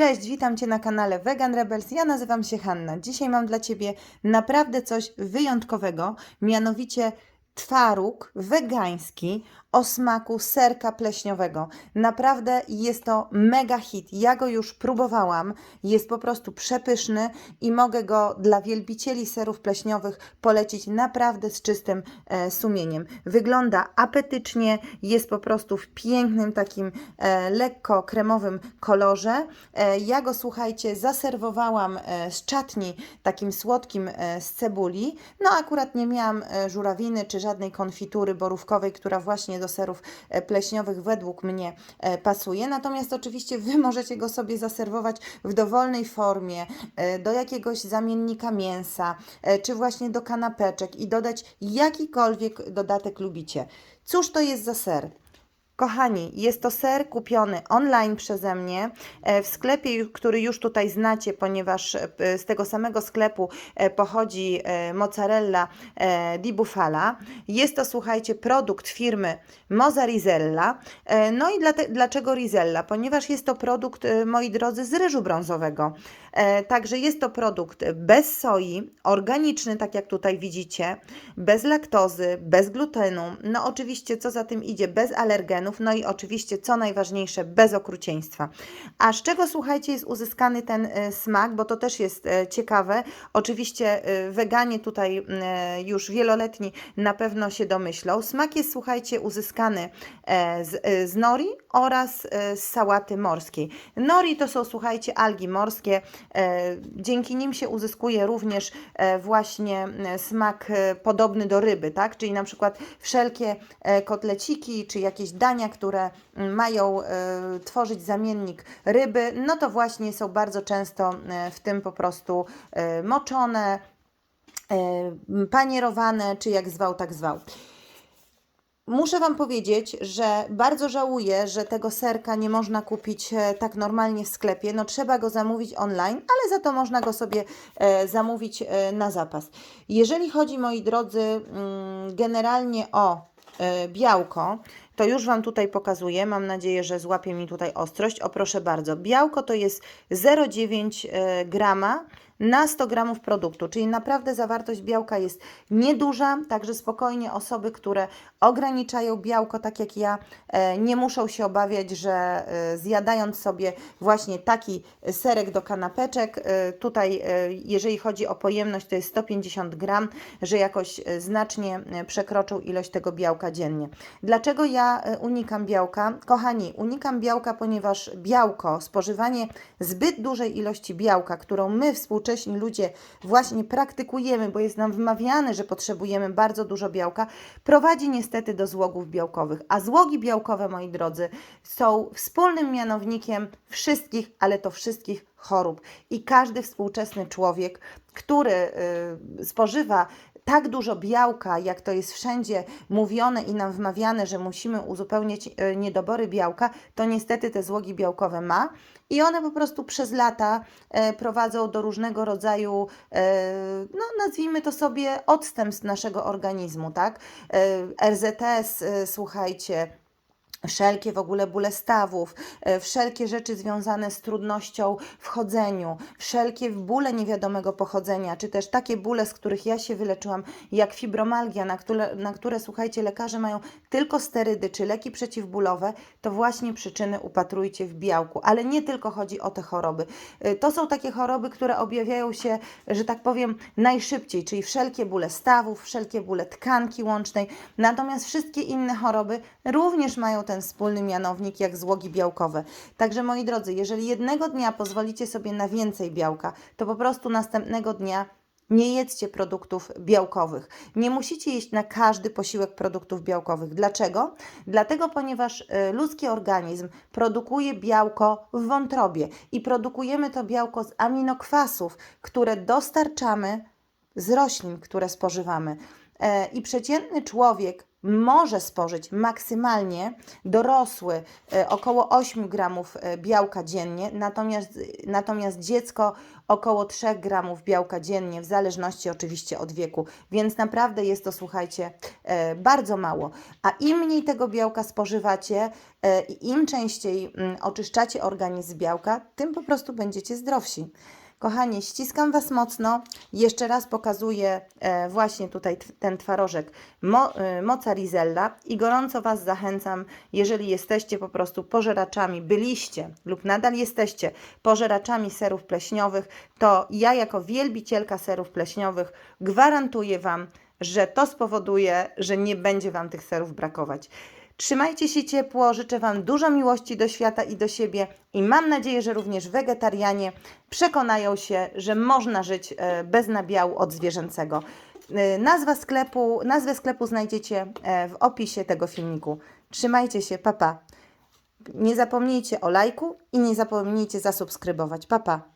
Cześć, witam Cię na kanale Vegan Rebels. Ja nazywam się Hanna. Dzisiaj mam dla Ciebie naprawdę coś wyjątkowego, mianowicie twaróg wegański o smaku serka pleśniowego. Naprawdę jest to mega hit. Ja go już próbowałam. Jest po prostu przepyszny i mogę go dla wielbicieli serów pleśniowych polecić naprawdę z czystym e, sumieniem. Wygląda apetycznie, jest po prostu w pięknym takim e, lekko kremowym kolorze. E, ja go słuchajcie, zaserwowałam e, z czatni takim słodkim e, z cebuli. No akurat nie miałam e, żurawiny czy żadnej konfitury borówkowej, która właśnie do serów e, pleśniowych według mnie e, pasuje. Natomiast oczywiście Wy możecie go sobie zaserwować w dowolnej formie, e, do jakiegoś zamiennika mięsa, czy właśnie do kanapeczek i dodać jakikolwiek dodatek lubicie. Cóż to jest za ser? Kochani, jest to ser kupiony online przeze mnie e, w sklepie, który już tutaj znacie, ponieważ e, z tego samego sklepu e, pochodzi mozzarella di Bufala. Jest to, słuchajcie, produkt firmy Moza Rizella. No i dlaczego Rizella? Ponieważ jest to produkt, moi drodzy, z ryżu brązowego. Także jest to produkt bez soi, organiczny, tak jak tutaj widzicie, bez laktozy, bez glutenu, no oczywiście co za tym idzie, bez alergenów, no i oczywiście co najważniejsze, bez okrucieństwa. A z czego słuchajcie jest uzyskany ten e, smak, bo to też jest e, ciekawe. Oczywiście e, weganie tutaj już wieloletni na pewno się domyślą. Smak jest słuchajcie uzyskany z, z nori oraz z sałaty morskiej. Nori to są słuchajcie algi morskie, dzięki nim się uzyskuje również właśnie smak podobny do ryby, tak? Czyli na przykład wszelkie kotleciki czy jakieś dania, które mm, mają e, tworzyć zamiennik ryby, no to właśnie są bardzo często e, w tym po prostu e, moczone, panierowane, czy jak zwał, tak zwał. Muszę Wam powiedzieć, że bardzo żałuję, że tego serka nie można kupić tak normalnie w sklepie. No trzeba go zamówić online, ale za to można go sobie zamówić na zapas. Jeżeli chodzi, moi drodzy, mm, generalnie o białko, to już Wam tutaj pokazuję. Mam nadzieję, że złapie mi tutaj ostrość. O proszę bardzo, białko to jest 0,9 e, grama na 100 gramów produktu, czyli naprawdę zawartość białka jest nieduża, także spokojnie osoby, które ograniczają białko, tak jak ja, e, nie muszą się obawiać, że e, zjadając sobie właśnie taki serek do kanapeczek, tutaj jeżeli chodzi o pojemność to jest 150 gram, że jakoś znacznie przekroczą ilość tego białka dziennie. Dlaczego ja e, unikam białka? Kochani, unikam białka, ponieważ białko, spożywanie zbyt dużej ilości białka, którą my współcześni ludzie właśnie praktykujemy, bo jest nam wmawiane, że potrzebujemy bardzo dużo białka, prowadzi niestety do złogów białkowych. A złogi białkowe, moi drodzy, są wspólnym mianownikiem wszystkich, ale to wszystkich chorób. I każdy współczesny człowiek, który y, spożywa tak dużo białka, jak to jest wszędzie mówione i nam wmawiane, że musimy uzupełniać e, niedobory białka, to niestety te złogi białkowe ma i one po prostu przez lata e, prowadzą do różnego rodzaju, e, no nazwijmy to sobie, odstępstw naszego organizmu, tak? RZS, słuchajcie, wszelkie w ogóle bóle stawów, e, wszelkie rzeczy związane z trudnością w chodzeniu, wszelkie bóle niewiadomego pochodzenia, czy też takie bóle, z których ja się wyleczyłam, jak fibromalgia, na które, na które słuchajcie, lekarze mają tylko sterydy czy leki przeciwbólowe, to właśnie przyczyny upatrujcie w białku. Ale nie tylko chodzi o te choroby. E, To są takie choroby, które objawiają się, że tak powiem, najszybciej, czyli wszelkie bóle stawów, wszelkie bóle tkanki łącznej. Natomiast wszystkie inne choroby również mają ten wspólny mianownik jak złogi białkowe. Także moi drodzy, jeżeli jednego dnia pozwolicie sobie na więcej białka, to po prostu następnego dnia nie jedzcie produktów białkowych. Nie musicie jeść na każdy posiłek produktów białkowych. Dlaczego? Dlatego, ponieważ y, ludzki organizm produkuje białko w wątrobie i produkujemy to białko z aminokwasów, które dostarczamy z roślin, które spożywamy. E, I przeciętny człowiek może spożyć maksymalnie dorosły e, około 8 gramów e, białka dziennie, natomiast, natomiast dziecko około 3 gramów białka dziennie, w zależności oczywiście od wieku, więc naprawdę jest to, słuchajcie, e, bardzo mało. A im mniej tego białka spożywacie i im częściej mm, oczyszczacie organizm z białka, tym po prostu będziecie zdrowsi. Kochani, ściskam Was mocno. Jeszcze raz pokazuję e, właśnie tutaj ten twarożek mo, e, mozzarella i gorąco Was zachęcam, jeżeli jesteście po prostu pożeraczami, byliście lub nadal jesteście pożeraczami serów pleśniowych, to ja jako wielbicielka serów pleśniowych gwarantuję Wam, że to spowoduje, że nie będzie Wam tych serów brakować. Trzymajcie się ciepło, życzę Wam dużo miłości do świata i do siebie i mam nadzieję, że również wegetarianie przekonają się, że można żyć e, bez nabiału od zwierzęcego. E, Nazwa sklepu, nazwę sklepu znajdziecie e, w opisie tego filmiku. Trzymajcie się, papa. Nie zapomnijcie o lajku i nie zapomnijcie zasubskrybować. Papa.